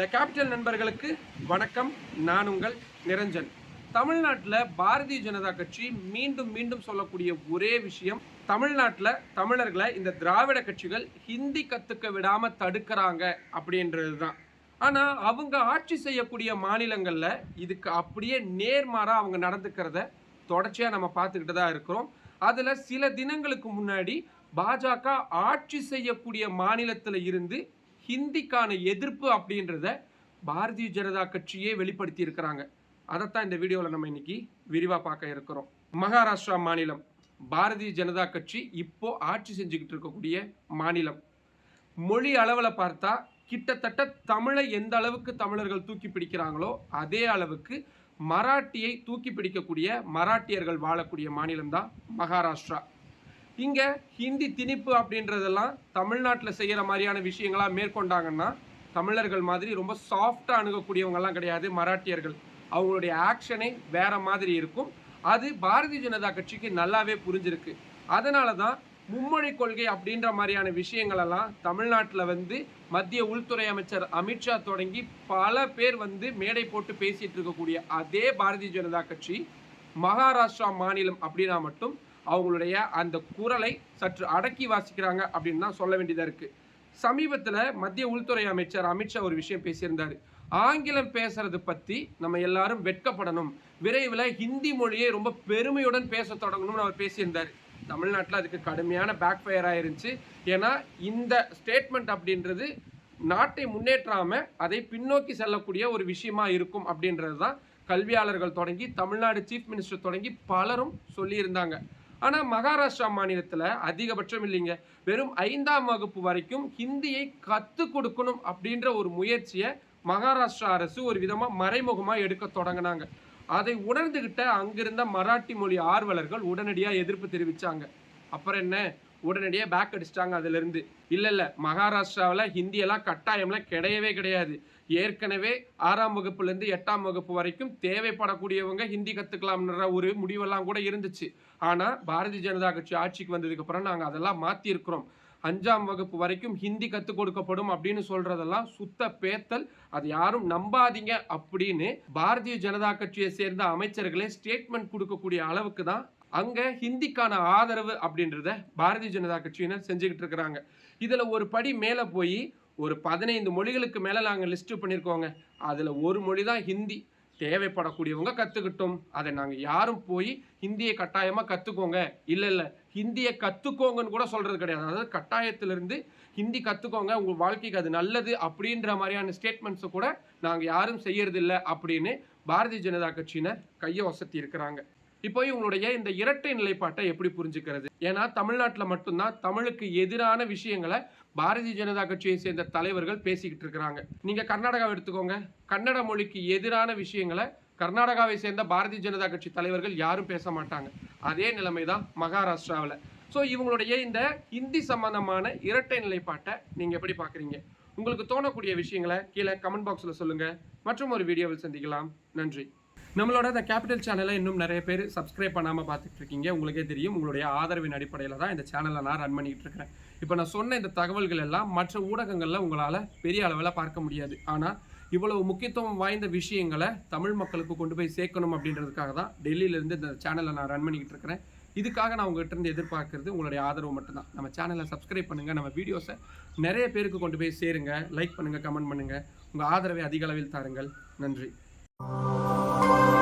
The capital நண்பர்களுக்கு வணக்கம். நான் உங்கள் நிரஞ்சன். தமிழ்நாட்டில் பாரதிய ஜனதா கட்சி மீண்டும் மீண்டும் சொல்லக்கூடிய ஒரே விஷயம் தமிழ்நாட்டில் தமிழர்களை இந்த திராவிட கட்சிகள் ஹிந்தி கற்றுக்க விடாமல் தடுக்கிறாங்க அப்படின்றது தான் ஆனால் அவங்க ஆட்சி செய்யக்கூடிய மாநிலங்களில் இதுக்கு அப்படியே நேர்மாறாக அவங்க நடந்துக்கிறத தொடர்ச்சியாக நம்ம பார்த்துக்கிட்டு தான் இருக்கிறோம். அதில் சில தினங்களுக்கு முன்னாடி பாஜக ஆட்சி செய்யக்கூடிய மாநிலத்தில் இருந்து ஹிந்திக்கான எதிர்ப்பு அப்படின்றத பாரதிய ஜனதா கட்சியே வெளிப்படுத்தி இருக்கிறாங்க. அதைத்தான் இந்த வீடியோவில் நம்ம இன்னைக்கு விரிவாக பார்க்க இருக்கிறோம். மகாராஷ்டிரா மாநிலம் பாரதிய ஜனதா கட்சி இப்போ ஆட்சி செஞ்சுக்கிட்டு இருக்கக்கூடிய மாநிலம். மொழி அளவில் பார்த்தா கிட்டத்தட்ட தமிழை எந்த அளவுக்கு தமிழர்கள் தூக்கி பிடிக்கிறாங்களோ அதே அளவுக்கு மராட்டியை தூக்கி பிடிக்கக்கூடிய மராட்டியர்கள் வாழக்கூடிய மாநிலம் தான் மகாராஷ்டிரா. இங்கே ஹிந்தி திணிப்பு அப்படின்றதெல்லாம் தமிழ்நாட்டில் செய்கிற மாதிரியான விஷயங்களா மேற்கொண்டாங்கன்னா தமிழர்கள் மாதிரி ரொம்ப சாஃப்டாக அணுகக்கூடியவங்கெல்லாம் கிடையாது மராட்டியர்கள். அவங்களுடைய ஆக்ஷனே வேற மாதிரி இருக்கும். அது பாரதிய ஜனதா கட்சிக்கு நல்லாவே புரிஞ்சிருக்கு. அதனால தான் மும்மொழி கொள்கை அப்படின்ற மாதிரியான விஷயங்களெல்லாம் தமிழ்நாட்டில் வந்து மத்திய உள்துறை அமைச்சர் அமித்ஷா தொடங்கி பல பேர் வந்து மேடை போட்டு பேசிகிட்டு இருக்கக்கூடிய அதே பாரதிய ஜனதா கட்சி மகாராஷ்டிரா மாநிலம் அப்படின்னா மட்டும் அவங்களுடைய அந்த குரலை சற்று அடக்கி வாசிக்கிறாங்க அப்படின்னு தான் சொல்ல வேண்டியதாக இருக்குது சமீபத்தில் மத்திய உள்துறை அமைச்சர் அமித்ஷா ஒரு விஷயம் பேசியிருந்தார். ஆங்கிலம் பேசுறது பற்றி நம்ம எல்லாரும் வெட்கப்படணும். விரைவில் ஹிந்தி மொழியை ரொம்ப பெருமையுடன் பேச தொடங்கணும்னு அவர் பேசியிருந்தார். தமிழ்நாட்டில் அதுக்கு கடுமையான பேக் ஃபயர் ஆயிருந்துச்சு. ஏன்னா இந்த ஸ்டேட்மெண்ட் அப்படின்றது நாட்டை முன்னேற்றாமல் அதை பின்னோக்கி செல்லக்கூடிய ஒரு விஷயமா இருக்கும் அப்படின்றது தான் கல்வியாளர்கள் தொடங்கி தமிழ்நாடு சீஃப் மினிஸ்டர் தொடங்கி பலரும் சொல்லியிருந்தாங்க. ஆனால் மகாராஷ்டிரா மாநிலத்தில் அதிகபட்சம் இல்லைங்க. வெறும் ஐந்தாம் வகுப்பு வரைக்கும் ஹிந்தியை கற்றுக் கொடுக்கணும் அப்படின்ற ஒரு முயற்சியை மகாராஷ்டிரா அரசு ஒரு விதமாக மறைமுகமாக எடுக்க தொடங்கினாங்க. அதை உணர்ந்துகிட்ட அங்கிருந்த மராட்டி மொழி ஆர்வலர்கள் உடனடியாக எதிர்ப்பு தெரிவித்தாங்க அப்புறம் என்ன? உடனடியாக பேக் அடிச்சிட்டாங்க அதுலேருந்து. இல்லை இல்லை மகாராஷ்டிராவில் ஹிந்தியெல்லாம் கட்டாயம்லாம் கிடையவே கிடையாது. ஏற்கனவே ஆறாம் வகுப்புலேருந்து எட்டாம் வகுப்பு வரைக்கும் தேவைப்படக்கூடியவங்க ஹிந்தி கற்றுக்கலாம்ன்ற ஒரு முடிவெல்லாம் கூட இருந்துச்சு. ஆனால் பாரதிய ஜனதா கட்சி ஆட்சிக்கு வந்ததுக்கப்புறம் நாங்கள் அதெல்லாம் மாற்றிருக்கிறோம் அஞ்சாம் வகுப்பு வரைக்கும் ஹிந்தி கற்றுக் கொடுக்கப்படும் அப்படின்னு சொல்றதெல்லாம் சுத்த பேத்தல். அது யாரும் நம்பாதீங்க அப்படின்னு பாரதிய ஜனதா கட்சியை சேர்ந்த அமைச்சர்களே ஸ்டேட்மெண்ட் கொடுக்கக்கூடிய அளவுக்கு தான் அங்கே ஹிந்திக்கான ஆதரவு அப்படின்றத பாரதிய ஜனதா கட்சியினர் செஞ்சுக்கிட்டு இருக்கிறாங்க. இதில் ஒரு படி மேலே போய் ஒரு பதினைந்து மொழிகளுக்கு மேலே நாங்கள் லிஸ்ட்டு பண்ணியிருக்கோங்க அதில் ஒரு மொழி தான் ஹிந்தி. தேவைப்படக்கூடியவங்க கற்றுக்கிட்டோம் அதை நாங்கள் யாரும் போய் ஹிந்தியை கட்டாயமாக கற்றுக்கோங்க இல்லை இல்லை. ஹிந்தியை கற்றுக்கோங்கன்னு கூட சொல்கிறது கிடையாது. அதாவது கட்டாயத்திலிருந்து ஹிந்தி கற்றுக்கோங்க உங்கள் வாழ்க்கைக்கு அது நல்லது அப்படின்ற மாதிரியான ஸ்டேட்மெண்ட்ஸை கூட நாங்கள் யாரும் செய்யறதில்லை அப்படின்னு பாரதிய ஜனதா கட்சியினர் கையை வசத்தி இருக்கிறாங்க. இப்போ இவங்களுடைய இந்த இரட்டை நிலைப்பாட்டை எப்படி புரிஞ்சுக்கிறது? ஏன்னா தமிழ்நாட்டில் மட்டும்தான் தமிழுக்கு எதிரான விஷயங்களை பாரதிய ஜனதா கட்சியை சேர்ந்த தலைவர்கள் பேசிக்கிட்டு இருக்கிறாங்க. நீங்கள் கர்நாடகாவை எடுத்துக்கோங்க. கன்னட மொழிக்கு எதிரான விஷயங்களை கர்நாடகாவை சேர்ந்த பாரதிய ஜனதா கட்சி தலைவர்கள் யாரும் பேச மாட்டாங்க. அதே நிலைமை தான் மகாராஷ்டிராவில். ஸோ இவங்களுடைய இந்த ஹிந்தி சம்பந்தமான இரட்டை நிலைப்பாட்டை நீங்கள் எப்படி பார்க்குறீங்க? உங்களுக்கு தோணக்கூடிய விஷயங்களை கீழே கமெண்ட் பாக்ஸில் சொல்லுங்கள் மற்றும் ஒரு வீடியோவில் சந்திக்கலாம். நன்றி. நம்மளோட இந்த கேபிட்டல் சேனலை இன்னும் நிறைய பேர் சப்ஸ்கிரைப் பண்ணாமல் பார்த்துட்டு இருக்கீங்க உங்களுக்கே தெரியும் உங்களுடைய ஆதரவின் அடிப்படையில் தான் இந்த சேனலை நான் ரன் பண்ணிகிட்டு இருக்கிறேன். இப்போ நான் சொன்ன இந்த தகவல்கள் எல்லாம் மற்ற ஊடகங்களில் உங்களால் பெரிய அளவில் பார்க்க முடியாது. ஆனால் இவ்வளவு முக்கியத்துவம் வாய்ந்த விஷயங்களை தமிழ் மக்களுக்கு கொண்டு போய் சேர்க்கணும் அப்படின்றதுக்காக தான் டெல்லியிலேருந்து இந்த சேனலை நான் ரன் பண்ணிக்கிட்டு இருக்கிறேன். இதுக்காக நான் உங்கள்கிட்ட இருந்து எதிர்பார்க்கறது உங்களுடைய ஆதரவு மட்டும்தான். நம்ம சேனலை சப்ஸ்கிரைப் பண்ணுங்கள் நம்ம வீடியோஸை நிறைய பேருக்கு கொண்டு போய் சேருங்க. லைக் பண்ணுங்கள் கமெண்ட் பண்ணுங்கள் உங்கள் ஆதரவை அதிக அளவில் தாருங்கள். நன்றி. thank you